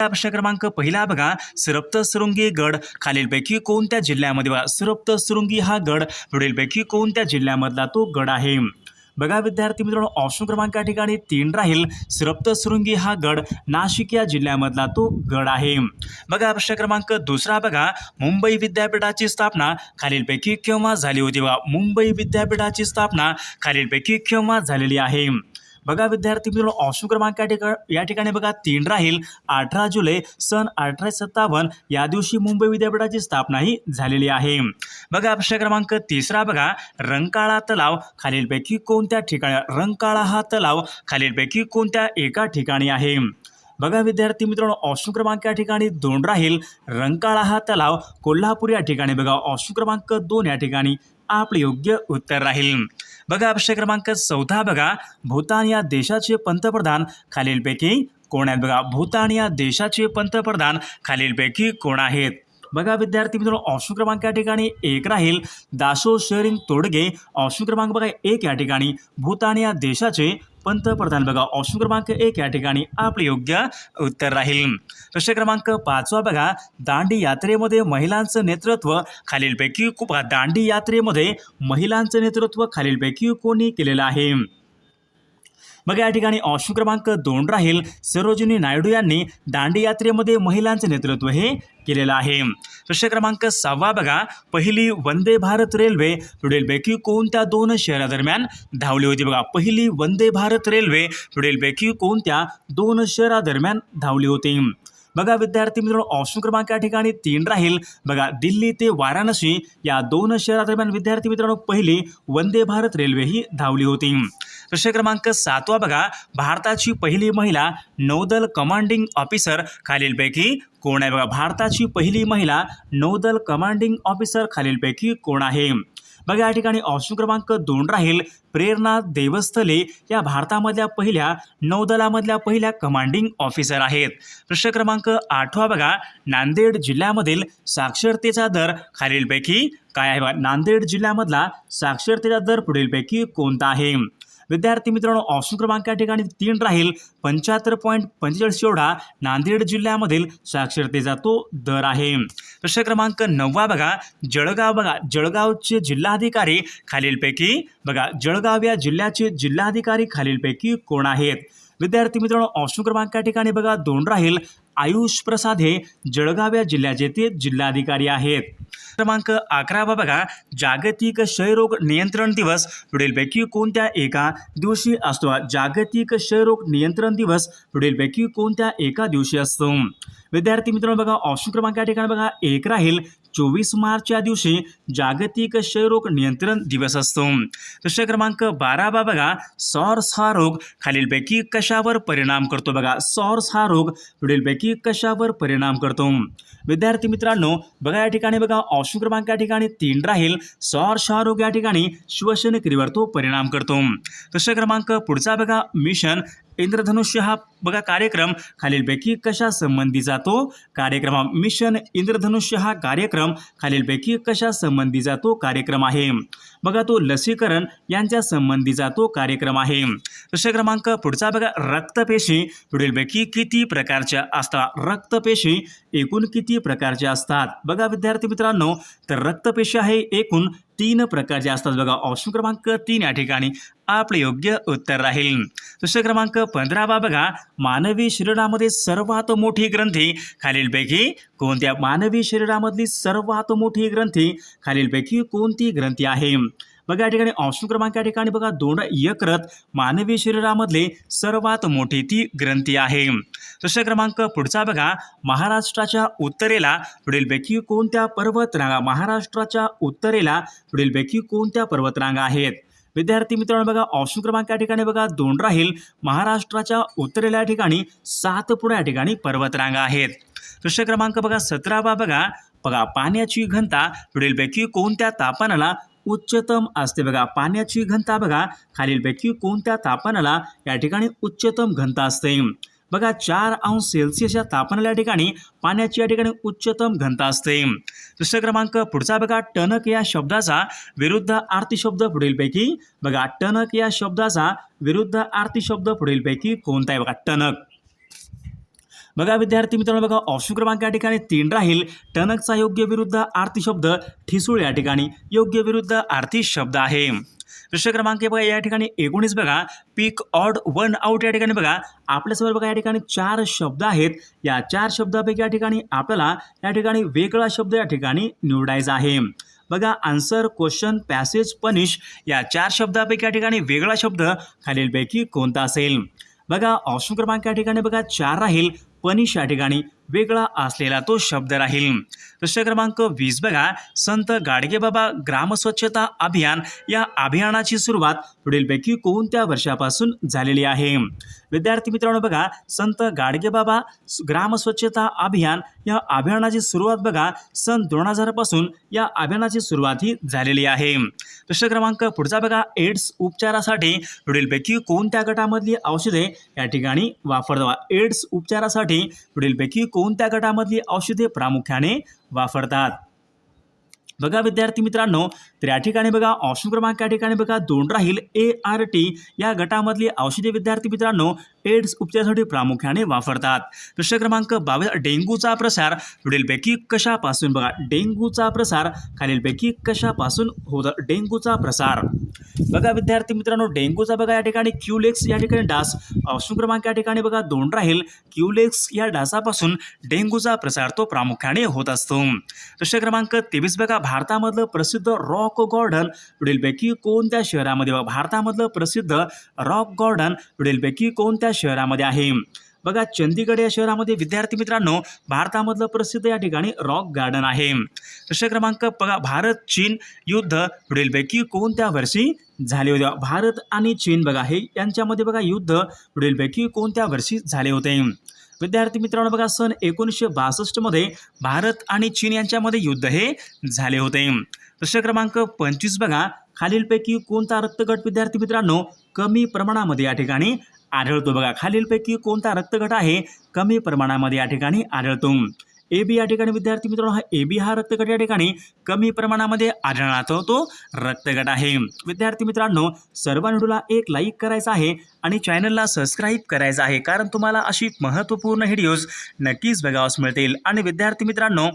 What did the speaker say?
प्रश्न क्रमांक पहिला बघा सरप्तशृंगी गड. खालीलपैकी कोणत्या जिल्ह्यामध्ये बघा सरप्तशृंगी हा गड पुढीलपैकी कोणत्या जिल्ह्यामधला तो गड आहे? बघा विद्यार्थी मित्रांनो ऑप्शन क्रमांक या ठिकाणी तीन राहील. सरप्तशृंगी हा गड नाशिक या जिल्ह्यामधला तो गड आहे. बघा प्रश्न क्रमांक दुसरा बघा मुंबई विद्यापीठाची स्थापना खालीलपैकी केव्हा झाली होती बघा? मुंबई विद्यापीठाची स्थापना खालीलपैकी केव्हा झालेली आहे? बघा विद्यार्थी मित्रांनो ऑप्शन क्रमांक या ठिकाणी या ठिकाणी बघा तीन राहील. अठरा जुलै सन अठराशे सत्तावन्न या दिवशी मुंबई विद्यापीठाची स्थापना ही झालेली आहे. बघा प्रश्न क्रमांक तिसरा बघा. रंकाळा तलाव खालीलपैकी कोणत्या ठिकाणी रंकाळा हा तलाव खालीलपैकी कोणत्या एका ठिकाणी आहे? बघा विद्यार्थी मित्रांनो ऑप्शन क्रमांक या ठिकाणी दोन राहील. रंकाळा हा तलाव कोल्हापूर या ठिकाणी बघा. ऑप्शन क्रमांक दोन या ठिकाणी आपले योग्य उत्तर राहील. बघा प्रश्न क्रमांक चौथा बघा. भूतान या देशाचे पंतप्रधान. खालीलपैकी कोण आहेत बघा? भूतान या देशाचे पंतप्रधान. खालीलपैकी कोण आहेत? बघा विद्यार्थी मित्रांनो ऑप्शन क्रमांक या ठिकाणी एक राहील. दासो शेरिंग तोडगे ऑप्शन क्रमांक बघा एक या ठिकाणी. भूतान या देशाचे पंतप्रधान बघा ऑप्शन क्रमांक एक या ठिकाणी आपले योग्य उत्तर राहील. प्रश्न क्रमांक पाचवा बघा दांडी यात्रेमध्ये महिलांचं नेतृत्व खालीलपैकी दांडी यात्रेमध्ये महिलांचं नेतृत्व खालीलपैकी कोणी केलेलं आहे? मग या ठिकाणी ऑप्शन क्रमांक दोन राहील. सरोजिनी नायडू यांनी दांडी यात्रेमध्ये महिलांचे नेतृत्व हे केलेलं आहे. प्रश्न क्रमांक सहावा बघा. पहिली वंदे भारत रेल्वे पुढीलपैकी कोणत्या दोन शहरादरम्यान धावली होती बघा. पहिली वंदे भारत रेल्वे पुढीलपैकी कोणत्या दोन शहरादरम्यान धावली होती? बघा विद्यार्थी मित्रांनो ऑप्शन क्रमांक या ठिकाणी तीन राहील. बघा दिल्ली ते वाराणसी या दोन शहरादरम्यान विद्यार्थी मित्रांनो पहिली वंदे भारत रेल्वे ही धावली होती. प्रश्न क्रमांक सातवा बघा. भारताची पहिली महिला नौदल कमांडिंग ऑफिसर खालीलपैकी कोण आहे? बघा भारताची पहिली महिला नौदल कमांडिंग ऑफिसर खालीलपैकी कोण आहे? बघा या ठिकाणी ऑप्शन क्रमांक दोन राहील. प्रेरणा देवस्थले या भारतामधल्या पहिल्या नौदलामधल्या पहिल्या कमांडिंग ऑफिसर आहेत. प्रश्न क्रमांक आठवा बघा. नांदेड जिल्ह्यामधील साक्षरतेचा दर खालीलपैकी काय आहे? बघा नांदेड जिल्ह्यामधला साक्षरतेचा दर पुढीलपैकी कोणता आहे? विद्यार्थी मित्रांनो ऑप्शन क्रमांक या ठिकाणी तीन राहील. पंच्याहत्तर पॉईंट पंचेचाळीस एवढा नांदेड जिल्ह्यामधील साक्षरतेचा तो दर आहे. प्रश्न क्रमांक नववा बघा. जळगाव बघा. जळगावचे जिल्हाधिकारी खालीलपैकी बघा. जळगाव या जिल्ह्याचे जिल्हाधिकारी खालीलपैकी कोण आहेत? विद्यार्थी मित्रांनो ऑप्शन क्रमांक या ठिकाणी बघा दोन राहील. आयुष प्रसाद हे जळगाव या जिल्ह्याचे ते जिल्हाधिकारी आहेत. क्रमांक अकरावा बघा जागतिक क्षयरोग नियंत्रण दिवस. पुढीलपैकी कोणत्या एका दिवशी असतो? जागतिक क्षयरोग नियंत्रण दिवस. पुढीलपैकी कोणत्या एका दिवशी असतो? विद्यार्थी मित्रांनो बघा ऑप्शन क्रमांक या ठिकाणी बघा एक राहील. चोवीस मार्च या दिवशी जागतिक क्षयरोग नियंत्रण दिवस असतो. प्रश्न क्रमांक बारा बा बघा सॉर्स हा रोग खालीलपैकी कशावर परिणाम करतो बघा? सॉर्स हा रोग पुढीलपैकी कशावर परिणाम करतो? विद्यार्थी मित्रांनो बघा या ठिकाणी बघा ऑप्शन क्रमांक या ठिकाणी तीन राहील. सॉर्स हा रोग या ठिकाणी श्वसनक्रियेवर तो परिणाम करतो. प्रश्न क्रमांक पुढचा बघा मिशन इंद्रधनुष्य हा बघा कार्यक्रम खालीलपैकी कशा संबंधी जातो? कार्यक्रम मिशन इंद्रधनुष्य हा कार्यक्रम खालीलपैकी कशा संबंधी जातो? कार्यक्रम आहे. बघा तो लसीकरण यांच्या संबंधीचा तो कार्यक्रम आहे. प्रश्न क्रमांक पुढचा बघा रक्तपेशी. पुढीलपैकी किती प्रकारच्या असतात रक्तपेशी एकूण किती प्रकारच्या असतात? बघा विद्यार्थी मित्रांनो तर रक्तपेशी आहे एकूण तीन प्रकारचे असतात बघा ऑप्शन क्रमांक तीन या ठिकाणी. आपले योग्य उत्तर राहील. प्रश्न क्रमांक पंधरावा बघा मानवी शरीरामध्ये सर्वात मोठी ग्रंथी. खालीलपैकी कोणत्या मानवी शरीरामधली सर्वात मोठी ग्रंथी? खालीलपैकी कोणती ग्रंथी आहे? बघा या ठिकाणी ऑप्शन क्रमांक या ठिकाणी बघा दोन यकृत मानवी शरीरामधले सर्वात मोठी ती ग्रंथी आहे. प्रश्न क्रमांक पुढचा बघा महाराष्ट्राच्या उत्तरेला पुढीलपैकी कोणत्या पर्वतरांगा महाराष्ट्राच्या उत्तरेला पुढीलपैकी कोणत्या पर्वतरांगा आहेत? विद्यार्थी मित्रांनो बघा ऑप्शन क्रमांक या ठिकाणी बघा दोन राहील. महाराष्ट्राच्या उत्तरेला या ठिकाणी सातपुडा या ठिकाणी पर्वतरांगा आहेत. प्रश्न क्रमांक बघा सतरावा बघा बघा पाण्याची घनता पुढीलपैकी कोणत्या तापमानाला उच्चतम असते. बघा पाण्याची घनता बघा खालीलपैकी कोणत्या तापमानाला या ठिकाणी उच्चतम घनता असते? बघा चार अंश सेल्सिअस या तापमानाला या ठिकाणी पाण्याची या ठिकाणी उच्चतम घनता असते. दुसरा क्रमांक पुढचा बघा टणक या शब्दाचा विरुद्ध आरती शब्द पुढीलपैकी. बघा टनक या शब्दाचा विरुद्ध आरती शब्द पुढीलपैकी कोणता आहे? बघा टणक बघा विद्यार्थी मित्रांनो बघा ऑप्शन क्रमांक या ठिकाणी तीन राहील टणकचा योग्य विरुद्ध आरती शब्द ठिसूळ या ठिकाणी योग्य विरुद्ध आरती शब्द आहे प्रश्न क्रमांक बघा या ठिकाणी एकोणीस बघा पीक ऑड वन आउट या ठिकाणी बघा आपल्यासमोर बघा या ठिकाणी चार शब्द आहेत या चार शब्दापैकी या ठिकाणी आपल्याला या ठिकाणी वेगळा शब्द या ठिकाणी निवडायचा आहे बघा आन्सर क्वेश्चन पॅसेज पनिश या चार शब्दापैकी या ठिकाणी वेगळा शब्द खालीलपैकी कोणता असेल बघा ऑप्शन क्रमांक या ठिकाणी बघा चार राहील पनिश या ठिकाणी वेगळा असलेला तो शब्द राहील. प्रश्न क्रमांक वीस बघा. संत गाडगेबाबा ग्रामस्वच्छता अभियान या अभियानाची सुरुवात पुढीलपैकी कोणत्या वर्षापासून झालेली आहे? विद्यार्थी मित्रांनो बघा संत गाडगेबाबा ग्रामस्वच्छता अभियान या अभियानाची सुरुवात बघा. सन दोन हजारपासून या अभियानाची सुरुवात ही झालेली आहे. प्रश्न क्रमांक पुढचा बघा. एड्स उपचारासाठी पुढीलपैकी कोणत्या गटामधली औषधे या ठिकाणी वापरतात? एड्स उपचारासाठी पुढीलपैकी कोणत्या गटामधली औषधे प्रामुख्याने वापरतात? बघा विद्यार्थी मित्रांनो तर या ठिकाणी बघा ऑप्शन क्रमांक या ठिकाणी बघा दोन राहील ए आर टी या गटामधली औषधे विद्यार्थी मित्रांनो एड्स उपचारासाठी प्रामुख्याने वापरतात. प्रश्न क्रमांक बावीस डेंग्यूचा प्रसार पुढीलपैकी कशापासून बघा डेंग्यूचा प्रसार खालीलपैकी कशापासून होत डेंग्यूचा प्रसार. बघा विद्यार्थी मित्रांनो डेंग्यूचा बघा या ठिकाणी क्युलेक्स या ठिकाणी डास. ऑप्शन क्रमांक या ठिकाणी बघा दोन राहील क्युलेक्स या डासापासून डेंग्यूचा प्रसार तो प्रामुख्याने होत असतो. प्रश्न क्रमांक तेवीस बघा भारतामधलं प्रसिद्ध रॉक गार्डन पुढीलपैकी कोणत्या शहरामध्ये? भारतामधलं प्रसिद्ध रॉक गार्डन पुढीलपैकी कोणत्या शहरामध्ये आहे? बघा चंदीगड या शहरामध्ये विद्यार्थी मित्रांनो भारतामधलं प्रसिद्ध या ठिकाणी रॉक गार्डन आहे. प्रश्न क्रमांक बघा भारत चीन युद्ध पुढीलपैकी कोणत्या वर्षी झाले होते? भारत आणि चीन बघा हे यांच्यामध्ये बघा युद्ध पुढीलपैकी कोणत्या वर्षी झाले होते? विद्यार्थी मित्रांनो बघा सन एकोणीसशे बासष्टमध्ये भारत आणि चीन यांच्यामध्ये युद्ध हे झाले होते. प्रश्न क्रमांक पंचवीस बघा. खालीलपैकी कोणता रक्तगट विद्यार्थी मित्रांनो कमी प्रमाणामध्ये या ठिकाणी आढळतो? बघा खालीलपैकी कोणता रक्तगट आहे कमी प्रमाणामध्ये या ठिकाणी आढळतो? ए बी या ठिकाणी विद्यार्थी मित्रांनो हा ए बी हा रक्तगट या ठिकाणी कमी प्रमाणामध्ये आढळणारा तो तो रक्तगट आहे. विद्यार्थी मित्रांनो सर्व व्हिडिओला एक लाईक करायचा आहे आणि चॅनलला सबस्क्राईब करायचं आहे. कारण तुम्हाला अशी महत्त्वपूर्ण व्हिडिओज नक्कीच बघावास मिळतील. आणि विद्यार्थी मित्रांनो